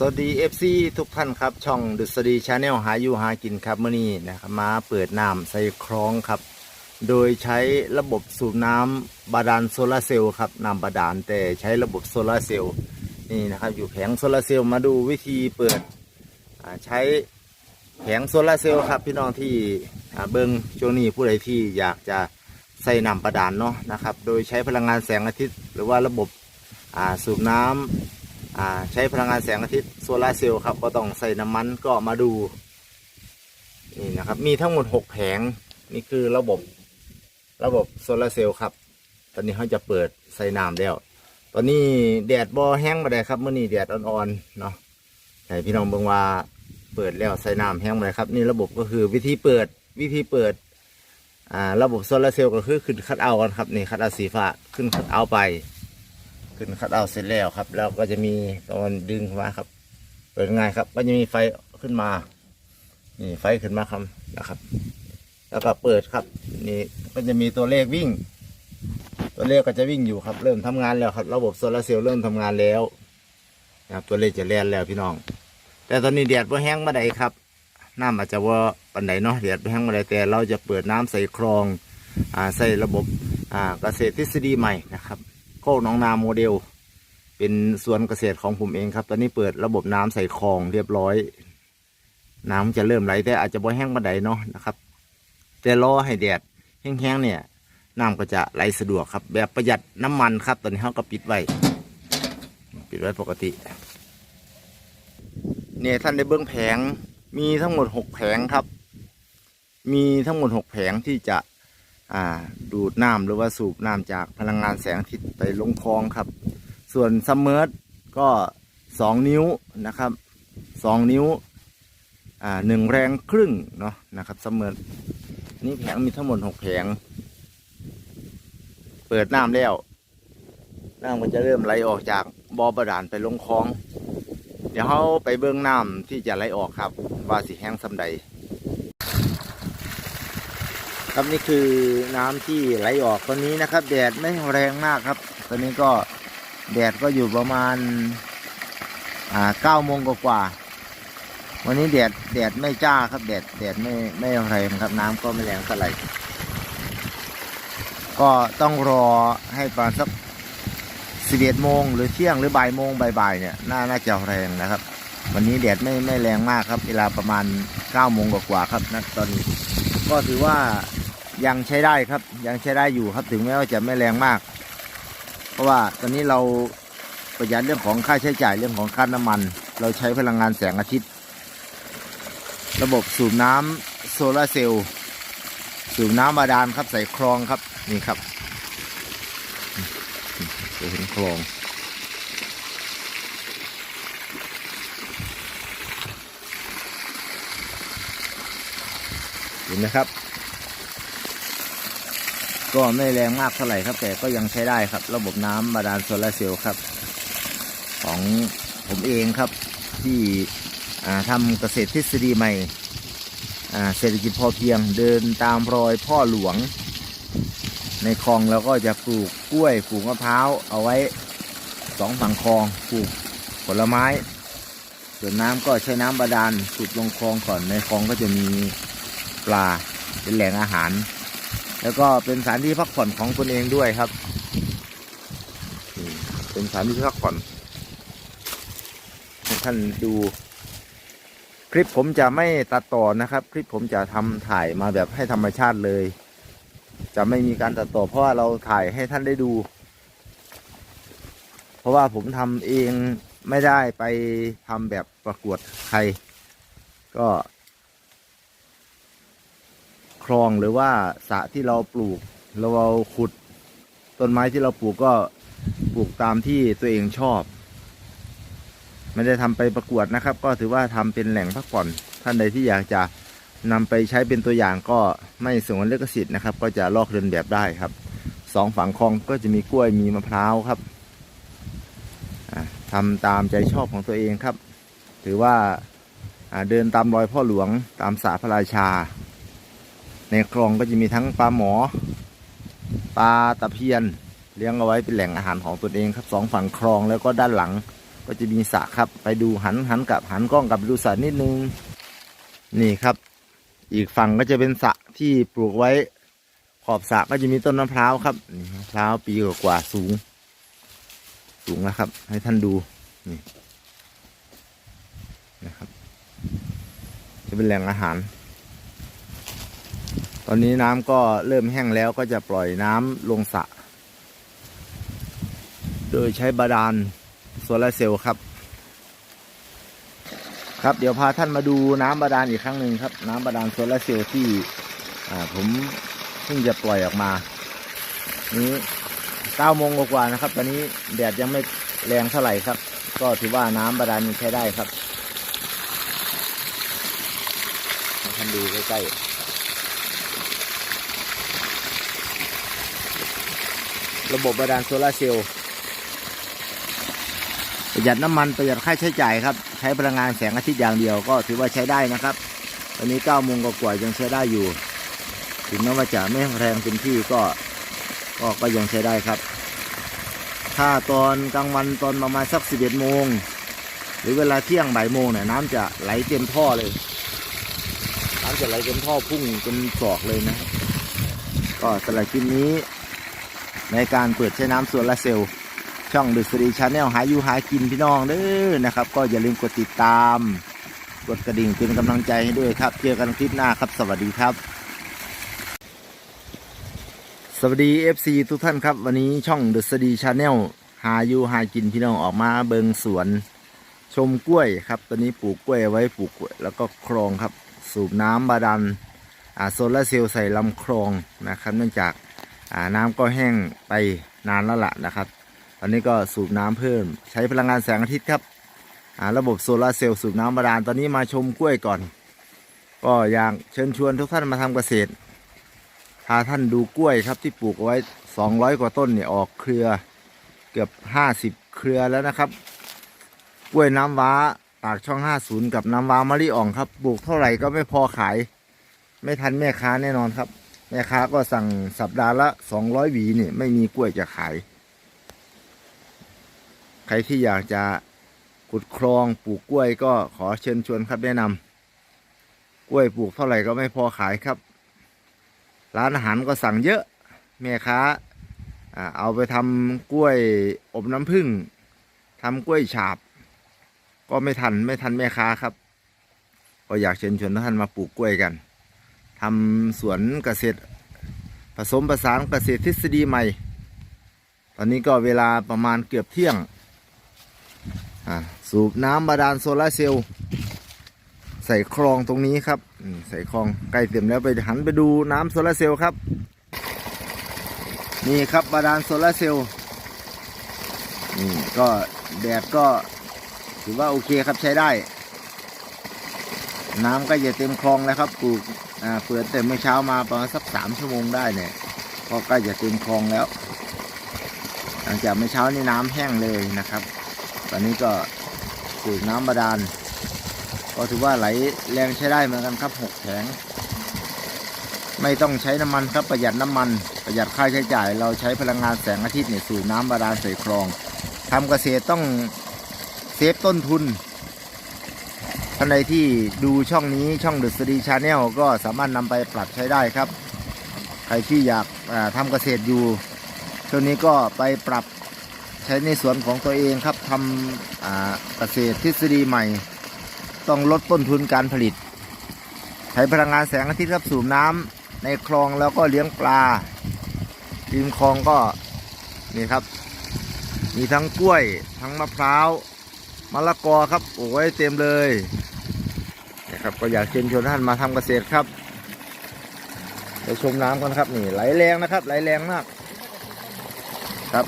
สวัสดี FC ทุกท่านครับ ช่องดุษฎีชาแนลหาอยู่หากินครับเมื่อนี้นะครับมาเปิดน้ำใส่คลองครับ โดยใช้ระบบสูบน้ำบาดาลโซลาร์เซลล์ครับน้ำบาดาลแต่ใช้ระบบโซลาร์เซลล์นี่นะครับอยู่แผงโซลาร์เซลล์มาดูวิธีเปิดใช้แผงโซลาร์เซลล์ครับพี่น้องที่เบิงช่วงนี้ผู้ใดที่อยากจะใส่น้ำบาดาลเนาะนะครับโดยใช้พลังงานแสงอาทิตย์ หรือว่าระบบสูบน้ำอ่า ใช้พลังงานแสงอาทิตย์โซลาร์เซลล์ครับ ก็ต้องใส่น้ำมันก็มาดู นี่นะครับ มีทั้งหมดหกแผง นี่คือระบบระบบโซลาร์เซลล์ครับ ตอนนี้เขาจะเปิดใส่น้ำแล้ว ตอนนี้แดดบอแห้งมาได้ครับเมื่อนี้แดดอ่อนๆเนาะให้พี่น้องเบิ่งว่าเปิดแล้วใส่น้ำแห้งมาได้ครับ นี่ระบบก็คือวิธีเปิดวิธีเปิดอ่าระบบโซลาร์เซลล์ก็คือขึ้นคัดเอากันครับนี่คัดเอาสีฟ้าขึ้นคัดเอาไป ขึ้นคัดเอาเสร็จแล้วครับ แล้วก็จะมีตอนดึงมาครับ เปิดง่ายครับ ก็จะมีไฟขึ้นมา นี่ไฟขึ้นมาครับนะครับ แล้วก็เปิดครับ นี่ก็จะมีตัวเลขวิ่ง ตัวเลขก็จะวิ่งอยู่ครับ เริ่มทำงานแล้วครับ ระบบโซลาร์เซลล์เริ่มทำงานแล้วนะครับตัวเลขจะแล่นแล้วพี่น้อง แต่ตอนนี้แดดว่าแห้งมาได้ครับน้ำอาจจะว่าปันไหนเนาะแดดแห้งมาได้แต่เราจะเปิดน้ำใส่คลองอ่าใส่ระบบอ่าเกษตรทฤษฎีใหม่นะครับ คกหน้องนาโมเดล เป็นสวนเกษตรของผมเองครับ ตอนนี้เปิดระบบน้ำใส่คลองเรียบร้อย น้ำจะเริ่มไหลแต่อาจจะบ่แห้งบันไดเนาะนะครับ แต่รอให้แดดแห้งๆเนี่ยน้ำก็จะไหลสะดวกครับ แบบประหยัดน้ำมันครับ ตอนนี้เขาก็ปิดไว้ปิดไว้ปกติเนี่ยท่านได้เบื้องแผงมีทั้งหมดหกแผงครับ มีทั้งหมดหกแผงที่จะ ดูดน้ำหรือว่าสูบน้ำจากพลังงานแสงอาทิตย์ไปลงคลองครับ ส่วนซัมเมอร์ก็สองนิ้วนะครับสองนิ้วหนึ่งแรงครึ่งเนาะนะครับซัมเมอร์นี่แผงมีทั้งหมดหกแผง เปิดน้ำแล้วน้ำมันจะเริ่มไหลออกจากบ่อบาดาลไปลงคลอง เดี๋ยวเขาไปเบื้องน้ำที่จะไหลออกครับ ว่าสิแห้งสำใด ครับนี่คือน้ำที่ไหลออกตอนนี้นะครับ แดดไม่แรงมากครับ ตอนนี้ก็แดดก็อยู่ประมาณอ่าเก้าโมงกว่าๆวันนี้แดดแดดไม่จ้าครับแดดแดดไม่ไม่แรงครับน้ำก็ไม่แรงเท่าไหร่ก็ต้องรอให้ประมาณสักสิบเอ็ดโมงหรือเที่ยงหรือบ่ายโมงบ่ายๆเนี่ยน่าน่าจะแรงนะครับ วันนี้แดดไม่ไม่แรงมากครับ เวลาประมาณเก้าโมงกว่าๆครับนะตอนนี้ ก็ถือว่า ยังใช้ได้ครับ ยังใช้ได้อยู่ครับถึงแม้ว่าจะไม่แรงมาก เพราะว่าตอนนี้เราประหยัดเรื่องของค่าใช้จ่ายเรื่องของค่าน้ำมัน เราใช้พลังงานแสงอาทิตย์ ระบบสูบน้ำโซลาร์เซลล์สูบน้ำบาดาลครับใส่คลองครับนี่ครับจะเห็นคลองเห็นนะครับ ก็ไม่แรงมากเท่าไหร่ครับ แต่ก็ยังใช้ได้ครับ ระบบน้ำบาดาลโซลาร์เซลล์ครับ ของผมเองครับที่อ่าทำเกษตรทฤษฎีใหม่เศรษฐกิจพอเพียงเดินตามรอยพ่อหลวง ในคลองแล้วก็จะปลูกกล้วยปลูกมะพร้าวเอาไว้สองฝั่งคลองปลูกผลไม้ ส่วนน้ำก็ใช้น้ำบาดาลสูบลงคลองก่อนในคลองก็จะมีปลาเป็นแหล่งอาหาร แล้วก็เป็นสถานที่พักผ่อนของตนเองด้วยครับ เป็นสถานที่พักผ่อนท่านดูคลิปผมจะไม่ตัดต่อนะครับ คลิปผมจะทำถ่ายมาแบบให้ธรรมชาติเลย จะไม่มีการตัดต่อ เพราะว่าเราถ่ายให้ท่านได้ดู เพราะว่าผมทำเองไม่ได้ไปทำแบบประกวดใคร ก็ ลองหรือว่าสระที่เราปลูกเราขุด ต้นไม้ที่เราปลูกก็ปลูกตามที่ตัวเองชอบ ไม่ได้ทำไปประกวดนะครับ ก็ถือว่าทำเป็นแหล่งพักผ่อนท่านใดที่อยากจะนำไปใช้เป็นตัวอย่างก็ไม่สงวนลิขสิทธิ์นะครับ ก็จะลอกเลียนแบบได้ครับสองฝั่งคลองก็จะมีกล้วยมีมะพร้าวครับอ่าทำตามใจชอบของตัวเองครับ ถือว่าเดินตามรอยพ่อหลวงตามสาพระราชา ในคลองก็จะมีทั้งปลาหมอ ปลาตะเพียน เลี้ยงเอาไว้เป็นแหล่งอาหารของตนเองครับสองฝั่งคลองแล้วก็ด้านหลัง ก็จะมีสระครับ ไปดูหันหันกลับหันกล้องกลับไปดูสระนิดนึง นี่ครับ อีกฝั่งก็จะเป็นสระที่ปลูกไว้ ขอบสระก็จะมีต้นมะพร้าวครับนี่มะพร้าวปีกว่าสูง สูงแล้วครับ ให้ท่านดูนี่นะครับ จะเป็นแหล่งอาหาร ตอนนี้น้ำก็เริ่มแห้งแล้วก็จะปล่อยน้ำลงสระโดยใช้บาดาลโซลาร์เซลล์ครับ ครับเดี๋ยวพาท่านมาดูน้ำบาดาลอีกครั้งหนึ่งครับ น้ำบาดาลโซลาร์เซลล์ที่ผมเพิ่งจะปล่อยออกมา นี้เก้าโมงกว่าๆนะครับ ตอนนี้แดดยังไม่แรงเท่าไหร่ครับ ก็ถือว่าน้ำบาดาลนี้ใช้ได้ครับท่านดูใกล้ๆ ระบบบาดาลโซลาเซลล์ประหยัดน้ำมันประหยัดค่าใช้จ่ายครับ ใช้พลังงานแสงอาทิตย์อย่างเดียวก็ถือว่าใช้ได้นะครับ ตอนนี้เก้าโมงกว่ายังใช้ได้อยู่ ถึงแม้ว่าจะไม่แรงเต็มที่ก็ก็ก็ยังใช้ได้ครับ ถ้าตอนกลางวันตอนประมาณสักสิบเอ็ดโมงหรือเวลาเที่ยงบ่ายโมงเนี่ยน้ำจะไหลเต็มท่อเลย น้ำจะไหลเต็มท่อพุ่งจนศอกเลยนะ ก็สำหรับคลิปนี้ ในการเปิดใช้น้ำโซลาร์เซลล์ช่องดุษฎีชาแนลหาอยู่หากินพี่น้องเด้อนะครับ ก็อย่าลืมกดติดตาม กดกระดิ่งเป็นกำลังใจให้ด้วยครับ เจอกันคลิปหน้าครับ สวัสดีครับ สวัสดี FC ทุกท่านครับ วันนี้ช่องดุษฎีชาแนลหาอยู่หากินพี่น้องออกมาเบิงสวน ชมกล้วยครับตอนนี้ปลูกกล้วยไว้ปลูกกล้วยแล้วก็คลองครับ สูบน้ำบาดาลโซลาร์เซลล์ใส่ลำคลองนะครับเนื่องจาก น้ำก็แห้งไปนานแล้วล่ะนะครับ ตอนนี้ก็สูบน้ำเพิ่ม ใช้พลังงานแสงอาทิตย์ครับระบบโซลาร์เซลล์สูบน้ำบาดาลตอนนี้มาชมกล้วยก่อน ก็อยากเชิญชวนทุกท่านมาทำเกษตรพาท่านดูกล้วยครับที่ปลูกเอาไว้ 200 กว่าต้นเนี่ยออกเครือเกือบ 50 เครือแล้วนะครับ กล้วยน้ำว้าปากช่อง 50 กับน้ำว้ามะลิอ่องครับปลูกเท่าไหร่ก็ไม่พอขาย ไม่ทันแม่ค้าแน่นอนครับ แม่ค้าก็สั่งสัปดาห์ละสองร้อยหวีนี่ไม่มีกล้วยจะขาย ใครที่อยากจะขุดคลองปลูกกล้วยก็ขอเชิญชวนครับแนะนำกล้วยปลูกเท่าไหร่ก็ไม่พอขายครับ ร้านอาหารก็สั่งเยอะ แม่ค้าเอาไปทำกล้วยอบน้ำผึ้งทำกล้วยฉาบ ก็ไม่ทันไม่ทันแม่ค้าครับ ก็อยากเชิญชวนท่านมาปลูกกล้วยกัน ทำสวนเกษตร ผสมผสานเกษตรทฤษฎีใหม่ ตอนนี้ก็เวลาประมาณเกือบเที่ยงอ่าสูบน้ำบาดาลโซลาร์เซลล์ใส่คลองตรงนี้ครับใส่คลองใกล้เต็มแล้วไปหันไปดูน้ำโซลาร์เซลล์ครับ นี่ครับบาดาลโซลาร์เซลล์นี่ก็แดดก็ถือว่าโอเคครับใช้ได้ น้ำก็จะเต็มคลองแล้วครับปลูก เปิดแต่เมื่อเช้ามาประมาณสักสามชั่วโมงได้เนี่ยก็ใกล้จะเต็มคลองแล้ว หลังจากเมื่อเช้านี่น้ำแห้งเลยนะครับ ตอนนี้ก็สูบน้ำบาดาลก็ถือว่าไหลแรงใช้ได้เหมือนกันครับหกแผงไม่ต้องใช้น้ำมันครับประหยัดน้ำมันประหยัดค่าใช้จ่าย เราใช้พลังงานแสงอาทิตย์เนี่ยสูบน้ำบาดาลใส่คลองทำเกษตรต้องเซฟต้นทุน ท่านใดที่ดูช่องนี้ช่องดุษฎีชาแนลก็สามารถนำไปปรับใช้ได้ครับ ใครที่อยากทำเกษตรอยู่ ช่วงนี้ก็ไปปรับใช้ในสวนของตัวเองครับทำเกษตรทฤษฎีใหม่ ต้องลดต้นทุนการผลิต ใช้พลังงานแสงอาทิตย์ครับสูบน้ำในคลองแล้วก็เลี้ยงปลาริมคลองก็นี่ครับ มีทั้งกล้วยทั้งมะพร้าวมะละกอครับ โอ้ยเต็มเลย ครับ ก็อยากเชิญชวนท่านมาทำเกษตรครับไปชมน้ำกันครับนี่ไหลแรงนะครับ ไหลแรงมาก ครับ